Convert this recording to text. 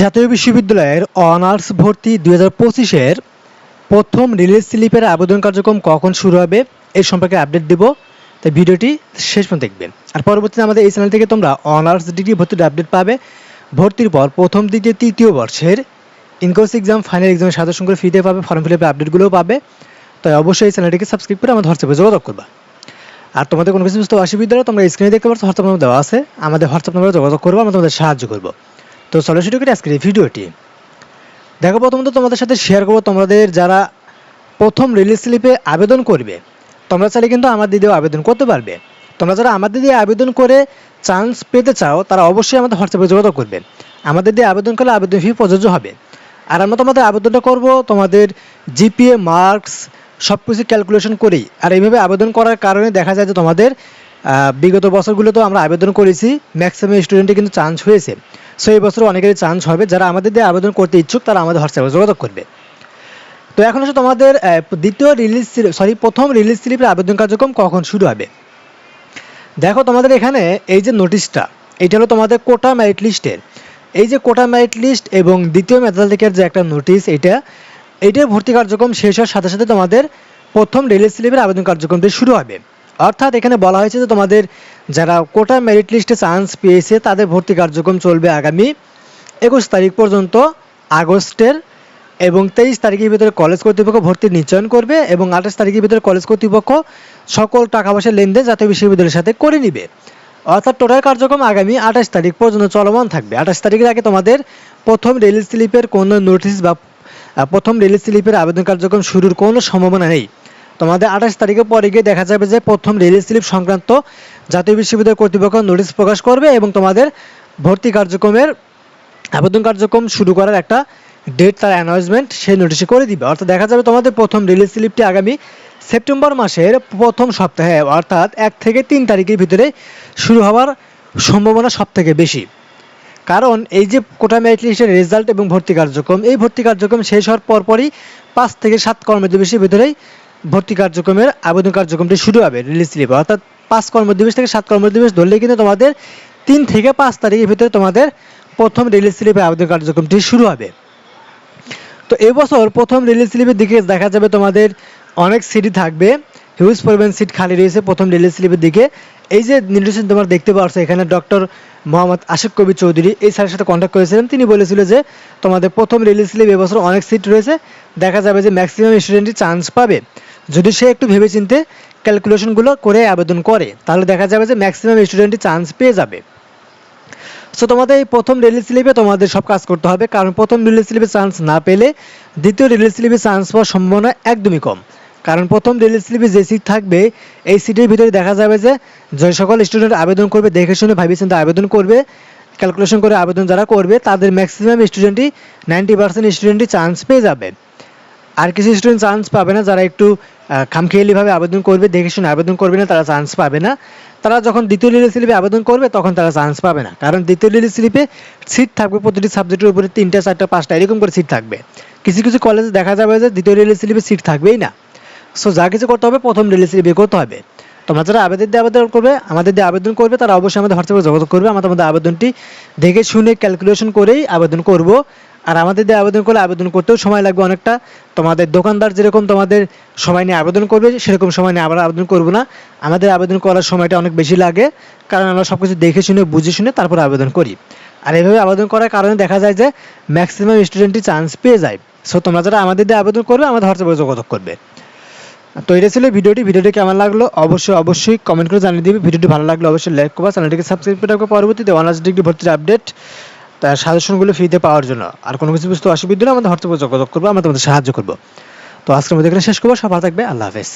জাতীয় বিশ্ববিদ্যালয়ের অনার্স ভর্তি দুই হাজার পঁচিশের প্রথম রিলিজ স্লিপের আবেদন কার্যক্রম কখন শুরু হবে এই সম্পর্কে আপডেট দেব। তাই ভিডিওটি শেষ পর্যন্ত দেখবেন। আর পরবর্তীতে আমাদের এই চ্যানেল থেকে তোমরা অনার্স ডিগ্রি ভর্তির আপডেট পাবে। ভর্তির পর প্রথম দ্বিতীয় তৃতীয় বর্ষের ইনকোর্স এক্সাম, ফাইনাল এক্সামের সাথে সঙ্গে ফ্রিতে পাবে ফর্ম ফিল আপের আপডেটগুলোও পাবে। তাই অবশ্যই এই চ্যানেলটিকে সাবস্ক্রাইব করে আমাদের হোয়াটসঅ্যাপে যোগাযোগ করবা। আর তোমাদের কোনো কিছু বুঝতে অসুবিধা হলে তোমরা স্ক্রিনে দেখতে পাচ্ছ হোয়াটসঅ্যাপ নাম্বার দেওয়া আছে। আমাদের হোয়াটসঅ্যাপ নাম্বারে যোগাযোগ করব, আমরা তোমাদের সাহায্য করব। তো চলো শুরু করি আজকের এই ভিডিওটি। দেখো, প্রথমত তোমাদের সাথে শেয়ার করব, তোমাদের যারা প্রথম রিলিজ স্লিপে আবেদন করবে, তোমরা চাইলে কিন্তু আমার দিদিও আবেদন করতে পারবে। তোমরা যারা আমাদের দিয়ে আবেদন করে চান্স পেতে চাও, তারা অবশ্যই আমাদের হোয়াটসঅ্যাপে যোগাযোগ করবে। আমাদের দিয়ে আবেদন করলে আবেদন ফি প্রযোজ্য হবে। আর আমরা তোমাদের আবেদনটা করব, তোমাদের জিপিএ মার্কস সব কিছু ক্যালকুলেশন করেই। আর এইভাবে আবেদন করার কারণে দেখা যায় যে তোমাদের বিগত বছরগুলোতেও আমরা আবেদন করেছি ম্যাক্সিমাম স্টুডেন্টে কিন্তু চান্স হয়েছে। সো এই বছর অনেকেরই চান্স হবে। যারা আমাদের দিয়ে আবেদন করতে ইচ্ছুক, তারা আমাদের হোয়াটসঅ্যাপে যোগাযোগ করবে। তো এখন হচ্ছে তোমাদের দ্বিতীয় রিলিজ সরি প্রথম রিলিজ স্লিপের আবেদন কার্যক্রম কখন শুরু হবে? দেখো তোমাদের এখানে এই যে নোটিশটা এটা হলো তোমাদের কোটা মেরিট লিস্টের এই যে কোটা মেরিট লিস্ট এবং দ্বিতীয় মেধালিকের যে একটা নোটিশ এটা, এইটার ভর্তি কার্যক্রম শেষ হওয়ার সাথে সাথে তোমাদের প্রথম রিলিজ স্লিপের আবেদন কার্যক্রমটি শুরু হবে। অর্থাৎ এখানে বলা হয়েছে যে তোমাদের যারা কোটা মেরিট লিস্টে চান্স পেয়েছে, তাদের ভর্তি কার্যক্রম চলবে আগামী একুশ তারিখ পর্যন্ত, আগস্টের এবং তেইশ তারিখের ভিতরে কলেজ কর্তৃপক্ষ ভর্তি নিশ্চয়ন করবে এবং আঠাশ তারিখের ভিতরে কলেজ কর্তৃপক্ষ সকল টাকা পয়সার লেনদেন জাতীয় বিশ্ববিদ্যালয়ের সাথে করে নিবে। অর্থাৎ টোটাল কার্যক্রম আগামী আঠাশ তারিখ পর্যন্ত চলমান থাকবে। আঠাশ তারিখের আগে তোমাদের প্রথম রিলিজ স্লিপের কোনো নোটিশ বা প্রথম রিলিজ স্লিপের আবেদন কার্যক্রম শুরুর কোনো সম্ভাবনা নেই। তোমাদের আঠাশ তারিখের পরে গিয়ে দেখা যাবে যে প্রথম রিলিজ স্লিপ সংক্রান্ত জাতীয় বিশ্ববিদ্যালয় কর্তৃপক্ষ নোটিশ প্রকাশ করবে এবং তোমাদের ভর্তি কার্যক্রমের আবেদন কার্যক্রম শুরু করার একটা ডেট তার অ্যানাউন্সমেন্ট সেই নোটিশে করে দিবে। অর্থাৎ দেখা যাবে তোমাদের প্রথম রিলিজ স্লিপটি আগামী সেপ্টেম্বর মাসের প্রথম সপ্তাহে, অর্থাৎ এক থেকে তিন তারিখের ভিতরে শুরু হওয়ার সম্ভাবনা সব থেকে বেশি। কারণ এই যে কোটা মেরিট লিস্টের রেজাল্ট এবং ভর্তি কার্যক্রম, এই ভর্তি কার্যক্রম শেষ হওয়ার পরপরই পাঁচ থেকে সাত কর্মদিবসের ভিতরেই ভর্তি কার্যক্রমের আবেদন কার্যক্রমটি শুরু হবে রিলিজ স্লিপে অর্থাৎ পাঁচ কর্মদিবস থেকে সাত কর্মদিবস ধরলে কিন্তু তোমাদের তিন থেকে পাঁচ তারিখের ভিতরে তোমাদের প্রথম রিলিজ স্লিপে আবেদন কার্যক্রমটি শুরু হবে। তো এবছর প্রথম রিলিজ স্লিপের দিকে দেখা যাবে তোমাদের অনেক সিটই থাকবে হিউজ পরিমাণ সিট খালি রয়েছে প্রথম রিলিজ স্লিপের দিকে। এই যে নির্দেশন তোমার দেখতে পাচ্ছ এখানে ডক্টর মোহাম্মদ আশিক কবি চৌধুরী এই স্যারের সাথে কন্ট্যাক্ট করেছিলেন। তিনি বলেছিল যে, তোমাদের প্রথম রিলিজ স্লিপ এবছর অনেক সিট রয়েছে। দেখা যাবে যে ম্যাক্সিমাম স্টুডেন্টই চান্স পাবে। যদি সে একটু ভেবেচিন্তে ক্যালকুলেশনগুলো করে আবেদন করে, তাহলে দেখা যাবে যে ম্যাক্সিমাম স্টুডেন্টই চান্স পেয়ে যাবে। সো তোমাদের এই প্রথম রিলিজ স্লিপে তোমাদের সব কাজ করতে হবে। কারণ প্রথম রিলিজ স্লিপে চান্স না পেলে দ্বিতীয় রিলিজ স্লিপে চান্স পাওয়ার সম্ভাবনা একদমই কম। কারণ প্রথম রিলিজ স্লিপে যে সিট থাকবে, এই সিটের ভিতরে দেখা যাবে যে যে সকল স্টুডেন্ট আবেদন করবে, দেখে শুনে ভাবি চিন্তে আবেদন করবে ক্যালকুলেশন করে আবেদন যারা করবে, তাদের ম্যাক্সিমাম স্টুডেন্টই নাইনটি পার্সেন্ট স্টুডেন্টই চান্স পেয়ে যাবে। আর কিছু স্টুডেন্ট চান্স পাবে না, যারা একটু খামখেয়ালিভাবে আবেদন করবে, দেখে শুনে আবেদন করবে না, তারা চান্স পাবে না। তারা যখন দ্বিতীয় রিলিজ স্লিপে আবেদন করবে, তখন তারা চান্স পাবে না। কারণ দ্বিতীয় রিলিজ স্লিপে সিট থাকবে প্রতিটি সাবজেক্টের উপরে তিনটা, চারটা, পাঁচটা, এরকম করে সিট থাকবে। কিছু কিছু কলেজে দেখা যাবে যে দ্বিতীয় রিলিজ স্লিপে সিট থাকবেই না। সো যা কিছু করতে হবে, প্রথম রিলিজ স্লিপে করতে হবে। তোমরা যারা আবেদন দিয়ে আবেদন করবে, আমাদের দিয়ে আবেদন করবে, তারা অবশ্যই আমাদের হোয়াটসঅ্যাপে যোগাযোগ করবে। আমরা তোমাদের আবেদনটি দেখে শুনে ক্যালকুলেশন করেই আবেদন করব। আর আমাদের দিয়ে আবেদন করলে আবেদন করতেও সময় লাগবে অনেকটা। তোমাদের দোকানদার যেরকম তোমাদের সময় নিয়ে আবেদন করবে, সেরকম সময় নিয়ে আমরা আবেদন করব না। আমাদের আবেদন করার সময়টা অনেক বেশি লাগে, কারণ আমরা সব কিছু দেখে শুনে, বুঝে শুনে তারপর আবেদন করি। আর এইভাবে আবেদন করার কারণে দেখা যায় যে ম্যাক্সিমাম স্টুডেন্টই চান্স পেয়ে যায়। সো তোমরা যারা আমাদের দিয়ে আবেদন করবে, আমাদের হোয়াটসঅ্যাপে যোগাযোগ করবে। তো এটা ছিল ভিডিওটি। ভিডিওটি কেমন লাগল? অবশ্যই অবশ্যই কমেন্ট করে জানিয়ে দিবে। ভিডিওটি ভালো লাগল অবশ্যই লাইক করবা। চ্যানেলটিকে সাবস্ক্রাইব করে রাখব পরবর্তীতে অনার্স ডিগ্রি ভর্তির আপডেট তার সাজেশনগুলো ফ্রিতে পাওয়ার জন্য। আর কোনো কিছু বুঝতে অসুবিধা আমাদের হোয়াটসঅ্যাপে যোগাযোগ করব, আমরা তোমাদের সাহায্য করব। তো আজকের মধ্যে এখানে শেষ করব। সব থাকবে। আল্লাহ হাফেজ।